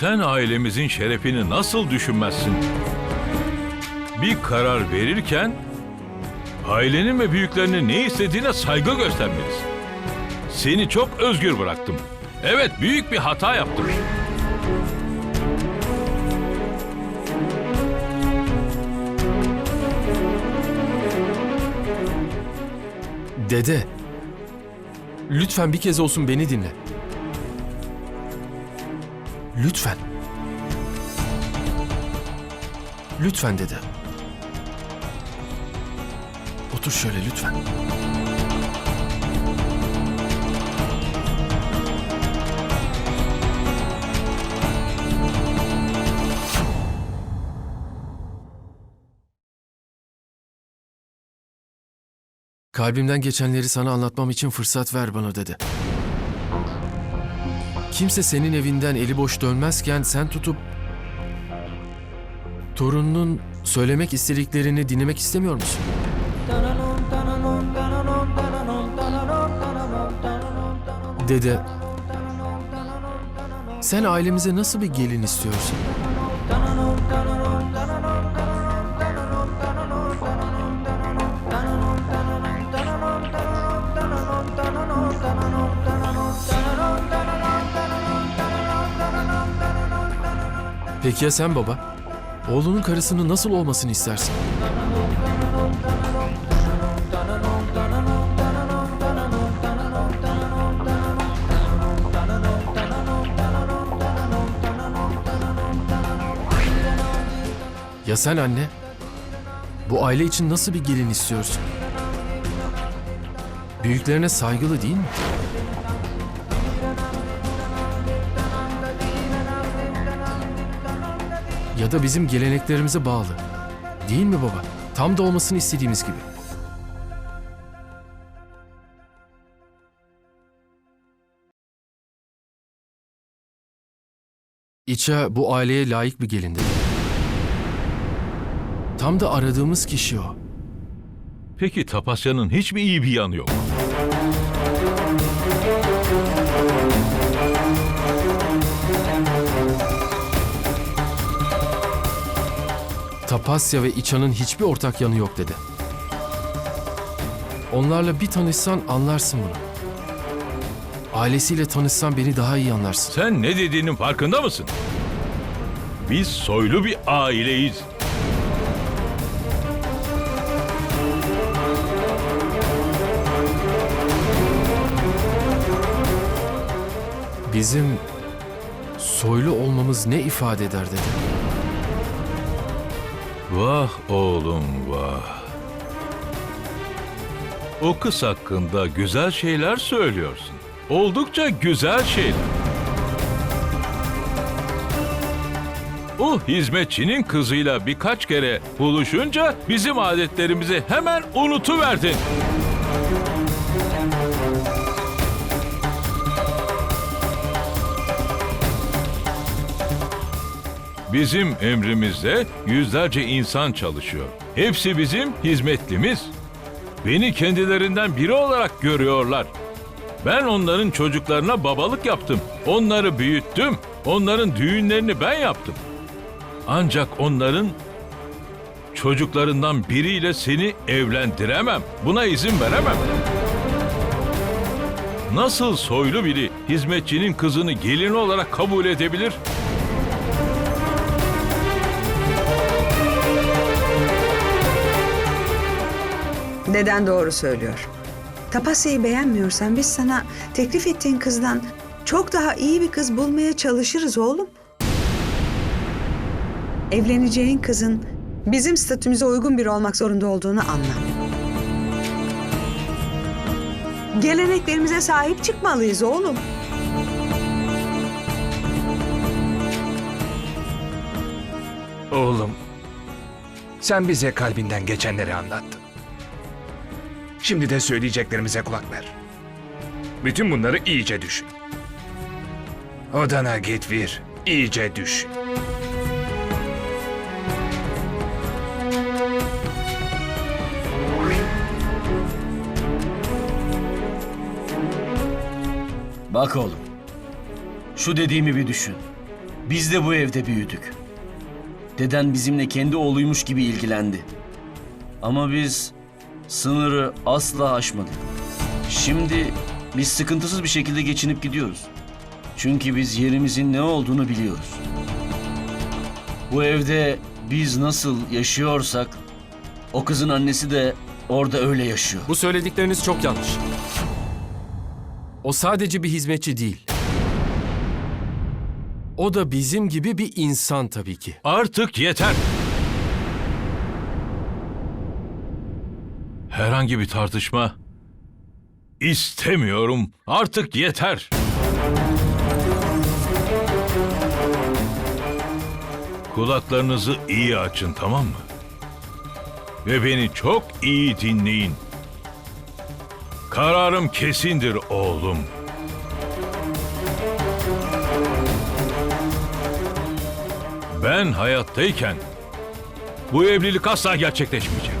Sen ailemizin şerefini nasıl düşünmezsin? Bir karar verirken ailenin ve büyüklerinin ne istediğine saygı göstermelisin. Seni çok özgür bıraktım. Evet, büyük bir hata yaptım. Dede. Lütfen bir kez olsun beni dinle. Lütfen. Lütfen dede. Otur şöyle lütfen. Kalbimden geçenleri sana anlatmam için fırsat ver bana dedi. Kimse senin evinden eli boş dönmezken sen tutup torununun söylemek istediklerini dinlemek istemiyor musun? Dede, sen ailemize nasıl bir gelin istiyorsun? Peki ya sen baba? Oğlunun karısının nasıl olmasını istersin? Ya sen anne? Bu aile için nasıl bir gelin istiyorsun? Büyüklerine saygılı değil mi? Ya da bizim geleneklerimize bağlı. Değil mi baba? Tam da olmasını istediğimiz gibi. İça bu aileye layık bir gelin dedi. Tam da aradığımız kişi o. Peki Tapasya'nın hiç mi iyi bir yanı yok? Tapasya ve İça'nın hiçbir ortak yanı yok dedi. Onlarla bir tanışsan anlarsın bunu. Ailesiyle tanışsan beni daha iyi anlarsın. Sen ne dediğinin farkında mısın? Biz soylu bir aileyiz. Bizim soylu olmamız ne ifade eder dedi. Vah oğlum vah. O kız hakkında güzel şeyler söylüyorsun. Oldukça güzel şeyler. O hizmetçinin kızıyla birkaç kere buluşunca bizim adetlerimizi hemen unutuverdin. Bizim emrimizde yüzlerce insan çalışıyor. Hepsi bizim hizmetlimiz. Beni kendilerinden biri olarak görüyorlar. Ben onların çocuklarına babalık yaptım. Onları büyüttüm. Onların düğünlerini ben yaptım. Ancak onların çocuklarından biriyle seni evlendiremem. Buna izin veremem. Nasıl soylu biri hizmetçinin kızını gelin olarak kabul edebilir? Deden doğru söylüyor. Tapasya'yı beğenmiyorsan biz sana teklif ettiğin kızdan çok daha iyi bir kız bulmaya çalışırız oğlum. Evleneceğin kızın bizim statümüze uygun biri olmak zorunda olduğunu anla. Geleneklerimize sahip çıkmalıyız oğlum. Oğlum, sen bize kalbinden geçenleri anlattın. Şimdi de söyleyeceklerimize kulak ver. Bütün bunları iyice düşün. Odana git Vir, iyice düşün. Bak oğlum. Şu dediğimi bir düşün. Biz de bu evde büyüdük. Deden bizimle kendi oğluymuş gibi ilgilendi. Ama biz sınırı asla aşmadık. Şimdi biz sıkıntısız bir şekilde geçinip gidiyoruz. Çünkü biz yerimizin ne olduğunu biliyoruz. Bu evde biz nasıl yaşıyorsak o kızın annesi de orada öyle yaşıyor. Bu söyledikleriniz çok yanlış. O sadece bir hizmetçi değil. O da bizim gibi bir insan tabii ki. Artık yeter. Herhangi bir tartışma istemiyorum. Artık yeter. Kulaklarınızı iyi açın tamam mı? Ve beni çok iyi dinleyin. Kararım kesindir oğlum. Ben hayattayken bu evlilik asla gerçekleşmeyecek.